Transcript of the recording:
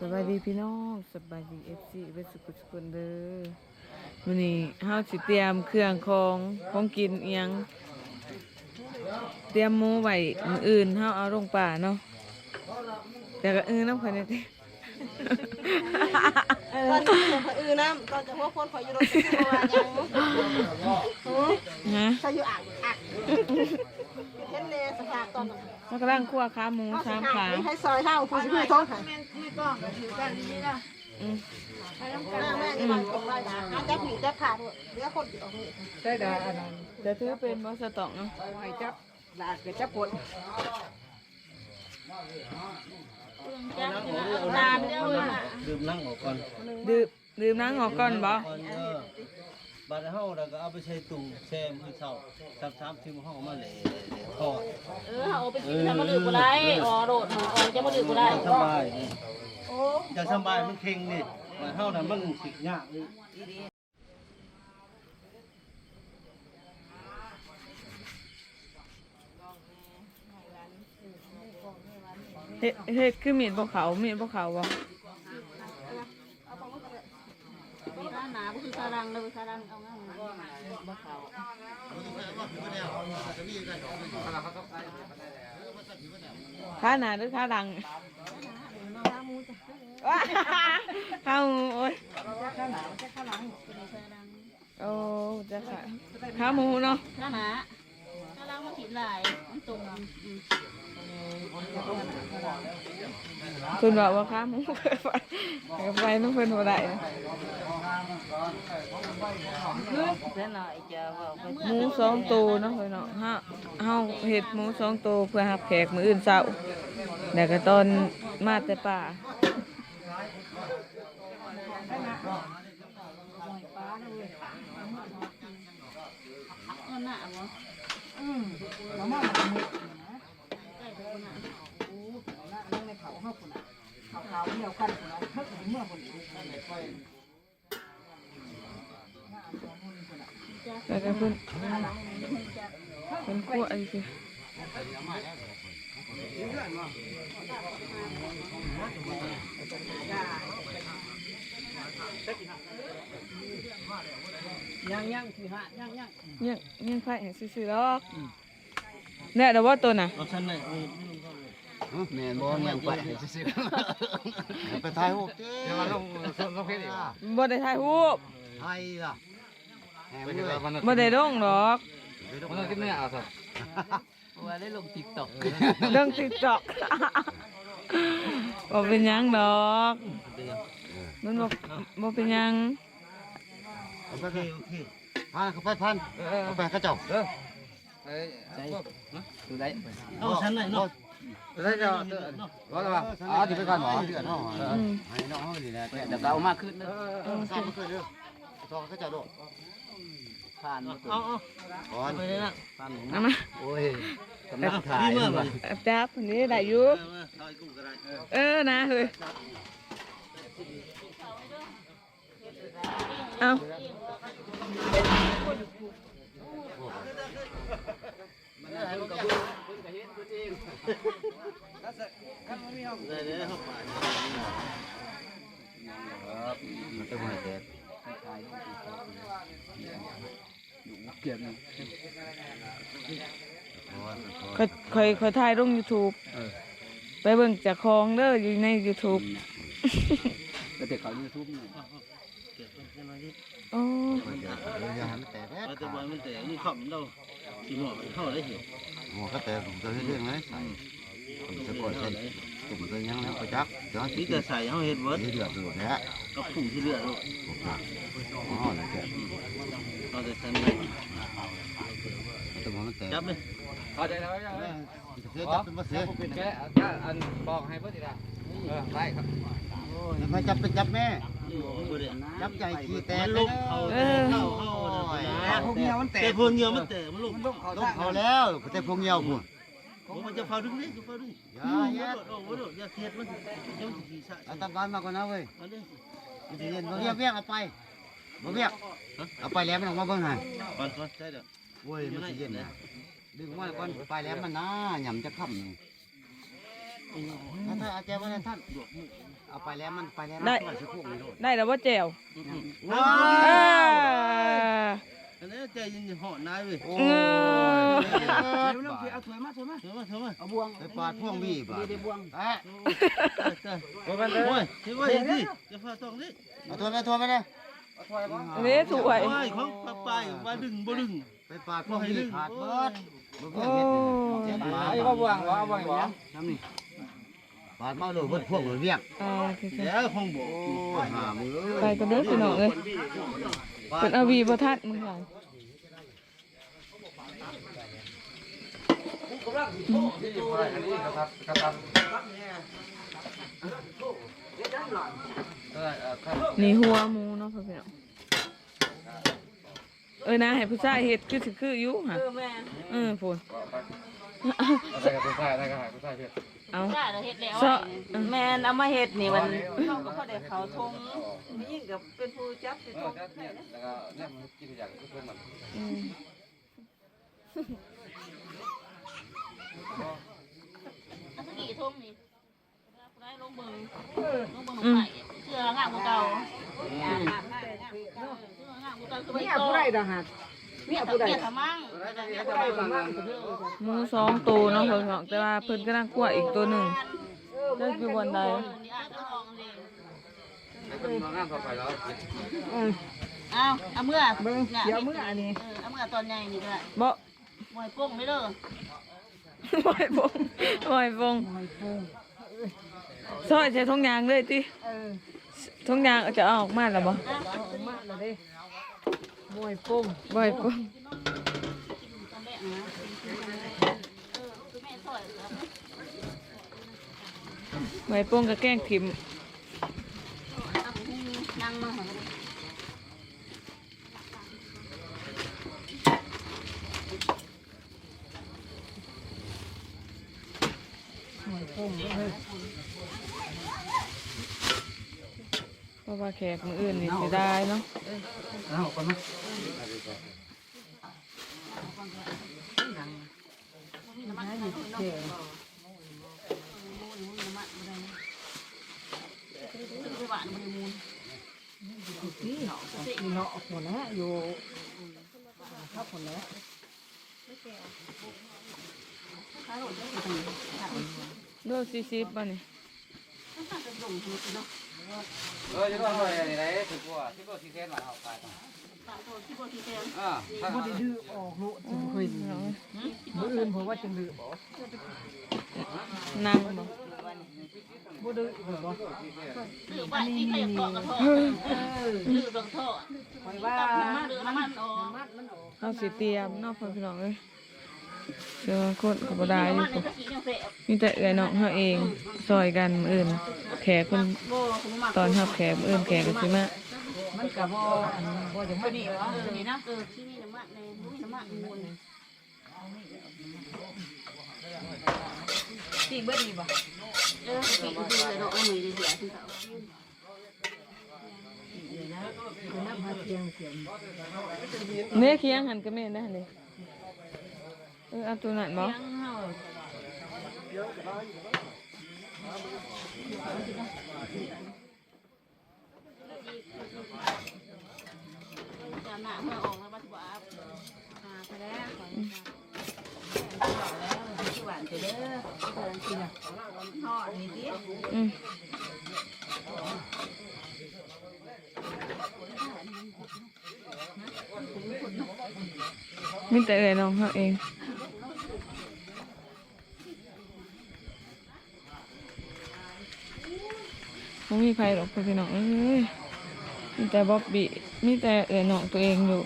สบายดีพี่น้องสบายดีเอฟซีเวสกุสกุลเด้อวันนี้เฮาสิเตรียมเครื่องของของกินเอียงเตรียมหมูไว้มื้ออื่นเฮาเอาลงป่าเนาะแต่ก็เออน้ำคนนี้ติตอนที่ผมอือน้ำตอนจะพวกคนขออยู่รถจะตัวยังฮะเขาอยู่อ่างอ่างเห็นเลยสภาพตอนมัน กำลังคั่วขาหมูสามขาให้ซอยเท่าผู้ชื่อท้องค่ะอืมแม่แม่นี่มันตกได้อาจะผีจะขาดเดี๋ยวคนอยู่ตรงนี้จะถือเป็นบ่สตอกเนาะให้จับลาดก็จับปวดตาเดียวเลยดื่มนั่งออกก่อน ดื่มดื่มน้ำออกก่อนบ่ ก่อนเออบัดเฮาแล้วก็เอาไปใส่ตู้แช่มื้อเช้าสักสามสิบเฮาเอามาแหล่ทอดเออเอาไปกินทำมาดื่มกูได้อ๋อโดดมาอ๋อจะมาดื่มกูได้สบายนี่จะสบายมันเค็งนี่บัดเฮาน่ะมันสิยากนี่เฮ็ดเฮ็ดคือมีดบ่เขามีดบ่เขาบ่ ข้าหนาก็คือคา รังเลยคารังเอาง่าบ่เขาขาหน้าหรือข้าหลังว้าข้าวหมูโอ้ยโอ้จะขาข้ามูเนาะข้าหนาคารังมาถิ่นลายมันตรงคุณบอกว่าข้ามูเคยไปไปน้องเพิ่นบ่ได้นะเพื่อนหน่อยจะว่าไป หมูสองตัวเนาะเพิ่นเนาะฮาเฮาเฮ็ดหมูสองตัวเพื่อรับแขกมืออื่นเช้าแล้วก็ตอนมาแต่ป่าเงินหนาบ่อคน แล้วก็เพิ่นเพิ่นคั่วไอ้สิยังยังคือฮะยังยังยังยังไผให้ซื่อๆดอกแน่แต่ว่าตัวน่ะเอาชั้นไหนเออแม่นบ่ยังไปซื่อๆไปถ่ายรูปติเดี๋ยวมาลงลงเพจอีกบ่ได้ถ่ายรูปไทยล่ะ แหมเลยบ่ได้ลงดอกมันต้องกินเนื้อเอาซะว่าได้ลงติ๊กต็อกเรื่อง TikTok บ่เป็นหยังดอก มันบ่บ่เป็นหยังเอาไปโอเคโอเคพันเข้าไปพันเอาไปเขาเจ้าเด้อดูได้เอาชั้นไหนเนาะได้เจ้าว่าแล้วว่าเอาที่ไปก่อนหมอเดือดเนาะอืมให้น้องเฮานี่แหละเดี๋ยวก็เอามาขึ้นเออเออสร้างมาเกิดเด้อตอเขาเจ้าโดด ผ่านมาขึ้นเอาเอาก่อนไปเลยนะผ่านหนูเอามาโอ้ยกำลังถ่ายเมื่อวันเอาจับอันนี้ได้อยู่เอามาเอาไอ้กุ้งก็ได้เออนะเฮ้ยเอาได้เลยเข้าไปมันจะมาแตก ค่อยค่อยค่อยถ่ายลง YouTube ไปเบิ่งจากของเด้ออยู่ใน YouTube ก็เด็กเขายูทูบนี่เก็บไว้แค่น้อยนิดโอ้มันจะอย่าให้มันแตกแเอาแต่บอยมันแต่นี่ขำเราสีหมอกมันเข้าได้เห็นหัวก็แตกผมจะเฮ็ดเรื่องไหนใส่ผมจะกดใส่ตุ่มตัวยังแล้วไปจักเดี๋ยวสินี่แต่ใส่เขาเห็ดเวิร์ดเดือดโดดแท้ก็ผูที่เลือดลูกอ๋อแล้วแกเอาแต่ชั้น ตัวมันแตกจับเลยพอใจแล้วยังเสียจับเป็นบ่เสียเป็นแค่อันบอกให้เพื่อนดีละเออได้ครับไม่จับเป็นจับแม่บ่ได้จับใหญ่ขี้แตแต่กลูกเขาเข้าเข้าแต่พวกเงี้ยมันแตกพวกเงี้ยมันแตกมันลูกลูกเขาแล้วแต่พวกเหี่ยวพุ่นผมมันจะเฝ้าดึงนี่เฝ้าดึงอย่าเฮ็ดโอ้โหอย่าเฮ็ดมันยังสิสะเอาตะบานมาก่อนนะเว้ยอันนี้มันสิเย็นบ่เวียกเวียกเอาไป บ่เวียกเอาไปแล้วมันออกมาเบิ่งหั่นก่อนก่อนใช่เด้อโอ้ยมันสิเย็นนะดึงมาก่อนไปแล้วมันนะหย่ำจะค่ำนี่กท่านอาจารย์ว่าท่านเอาไปแล้วมันไปแล้วได้มันสิพวกนี้โลดได้แล้วว่าแจวว้าอ่า อันนี้ใจเย็นๆเหาะนายเว้ยโอ้เอยอเร็วๆสิเอาถ้วยมาถ้วยมาเถอะมาเถอะมาเอาบวงไปปาดพวงบี้บาดได้บวงเอ้ยโอ้ยโอ้ยที่ว่าอย่างนี้จะพาต้องนี่เอาถ้วยมาถ้วยมาเลย เอาถ้วยมาอันนี้สวยโอ้ยของป้าป้ายว่าดึงบ่ดึงไปปาดพวงบี้ขาดเบิดบ่โอ้เพียงเฮ็ดเลยยไอ้บ่บวงบ่เอาบ่บ่น้ำนี่ปาดมาโลดเบิดพวงเลยเรียกอ่าโอเคเดี๋ยวคงบอกโอ้ยหามือๆไปกันเด้อพี่น้องเอ้ยเป็นอาวีบ่ทัดมึงหลัง นี่หัวหมูเนาะพ่อพี่น้องเออนะให้ผู้ชายเฮ็ดคือสิคืออยู่ฮะเออแม่เออพูนเอาได้เราเฮ็ดแล้วเซาะแม่นเอามาเฮ็ดนี่มันเขาก็พอได้เขาทงมียิ่งกับเป็นผู้จับเป็นทงอืมอันนี้ทงนี่ได้ลงเบิ่งลงเบิ่งใหม่เสื้องามกว่าเก่าอ่างามได้งามเสื้องามกว่าเก่าคือ ไม่โตผู้ใดดอกหัดเมียผู้ใดทำมั่งหมูสองตัวเนาะพ่อพี่น้องแต่ว่าเพิ่นกำลังกลัวอีกตัวหนึ่งจักอยู่บนใดนี่อ่านก็ลองเลยเอาเอาเมื่อเบิ่งเดี๋ยวเมื่ออันนี้เออเอาเมื่อตอนใหญ่นี่ก็ได้บ่มวยโป้งไม่เด้อบ่อยฟงบ่อยฟงซอยใช้ทงยางเลยติทงยางเอาจะเอาออกมาแล้วบ่มาแล้วเด้ มวยโป้งบ่อยฟงตอนแรกนะเออคือแม่อยเหรอบ่อยฟงกับแกงถิ่มเอาไปให้นั่งมาหา เพราะว่าแขกมื้ออื่นนี่สิได้เนาะเอาก่อนมาไปหวานมันมูลนี่เนาะนี่เนาะหัวนะอยู่ครับหัวนะถ้าหล่นได้ก็ดีค่ะโล40บ่นี่ถ้าจะลงทุน เนาเออจะต้องไปไหนถึงกว่าที่ก็สิเทนมาเอาไปตามโทษที่บ่ที่แทนอ่าถ้าบ่ได้ดื้อออกโลดจังเคยมื้ออื่นผมว่าจังดื้อบ่นั่งบ่บ่ดื้อบ่ซื้อไปที่ใครอยากเกาะกระทอซื้อดอกทอคอว่าน้ำมันหมันออกมันออกเฮาสิเตรียมนาะพ่อพี่น้องเอ้ยเชื่อว่าคนก็บ่ได้อยู่มีแต่เอื้อยน้องเฮาเองซอยกันมื้ออื่น ขกเพิ่นตอนรับแขกมื้ออื่นแขกก็สิมามันก็บ่บ่จังพบ่อดีดีเออนี่นะเออที่นี่น้ำมันในนี่น้ำมันมูลสิบ่ดีบ่เออปีกดูเลยเนาะเอามือเดียวที่เขาเนื้อเคียงหันก็แม่นนะหั่เด้เออเอาตัวนั้นบ่ยังเฮาจำหน้าเมื่อ อืมมีแต่เอ่ยน้องเขาเอง ไม่มีใครหรอกพี่น้องเอ้ยมีแต่บ๊อบบี้มีแต่เอ๋หน้องตัวเองอยู่